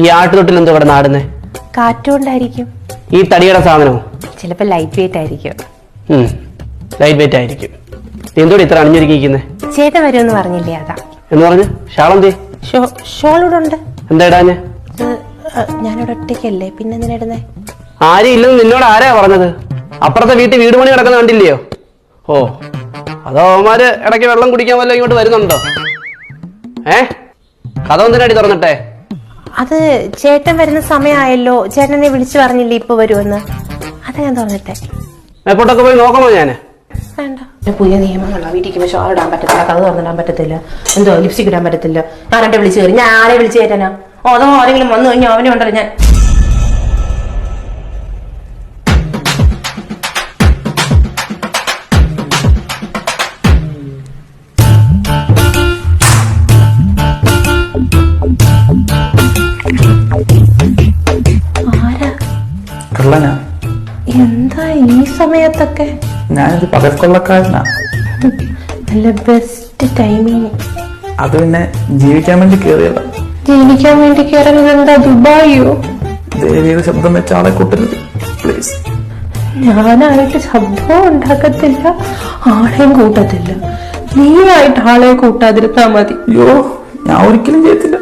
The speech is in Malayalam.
ഈ ആട്ടുതൊട്ടിൽ എന്തോ ഇവിടെ നാടുന്നേ? കാറ്റുകൊണ്ടായിരിക്കും ഈ തടിയുടെ സാധനമോ? ചിലപ്പോ ലൈറ്റ് വെയിറ്റ് ആയിരിക്കും ലൈറ്റ് വെയിറ്റ് ആയിരിക്കും എന്തോടി ഇത്ര അണിഞ്ഞൊരുക്കിയിരിക്കുന്നേ? ചേട്ടൻ വരുമെന്ന് പറഞ്ഞില്ലേ അതാ. എന്ന് പറഞ്ഞു? ഷാളം ചെയ് ഷോ ഷോൾ ഇവിടെ ഉണ്ട്. എന്താ ഇടാഞ്ഞ്? ഞാനിവിടെ ഒറ്റയ്ക്കല്ലേ. പിന്നെ എന്തിനാ ഇടുന്നേ? ആരും ഇല്ലെന്ന് നിന്നോട് ആരാ പറഞ്ഞത്? അപ്പുറത്തെ വീട്ടിൽ വീട് പണി കിടക്കുന്ന കണ്ടില്ലയോ? ഓ അതോ അവന്മാര് ഇടയ്ക്ക് വെള്ളം കുടിക്കാൻ വല്ല ഇങ്ങോട്ട് വരുന്നുണ്ടോ? ഏ? കഥ എന്തിനാടി തുറന്നിട്ടെ? അത് ചേട്ടൻ വരുന്ന സമയമായല്ലോ. ചേട്ടനെ വിളിച്ചു പറഞ്ഞില്ലേ ഇപ്പൊ വരുമെന്ന്. അത് ഞാൻ തുറന്നിട്ടെ എപ്പോട്ടൊക്കെ പോയി നോക്കണോ ഞാൻ? വേണ്ട. പുതിയ നിയമങ്ങളോ വീട്ടിൽ ഷോൾ ഇടാൻ പറ്റത്തില്ല കഥ തുറന്നിടാൻ പറ്റത്തില്ല എന്തോ ലിപ്സ്റ്റിക് ഇടാൻ പറ്റത്തില്ല. ആരെ വിളിച്ചു കയറി? ഞാൻ ആരെ വിളിച്ചു കയറ്റാനാ? ഓതോ ആരെങ്കിലും വന്നു കഴിഞ്ഞാൽ അവനെ ഉണ്ടല്ലോ ഞാൻ കള്ളനാ. എന്താ ഈ സമയത്തൊക്കെ? ഞാനൊരു പകൽക്കൊള്ളക്കാരനാ നല്ല ബെസ്റ്റ് ടൈമിങ് അത് പിന്നെ ജീവിക്കാൻ വേണ്ടി കേറിയതാ. ജീവിക്കാൻ വേണ്ടി കയറുന്നത് എന്താ ദുബായിയോ? ദേവിയുടെ ശബ്ദം വെച്ച ആളെ കൂട്ടരുത് പ്ലീസ് ഞാനായിട്ട് ശബ്ദവും ഉണ്ടാക്കത്തില്ല ആളെയും കൂട്ടത്തില്ല. നീയായിട്ട് ആളെ കൂട്ടാതിരുന്നാ മതി. അയ്യോ ഞാൻ ഒരിക്കലും ചെയ്യത്തില്ല.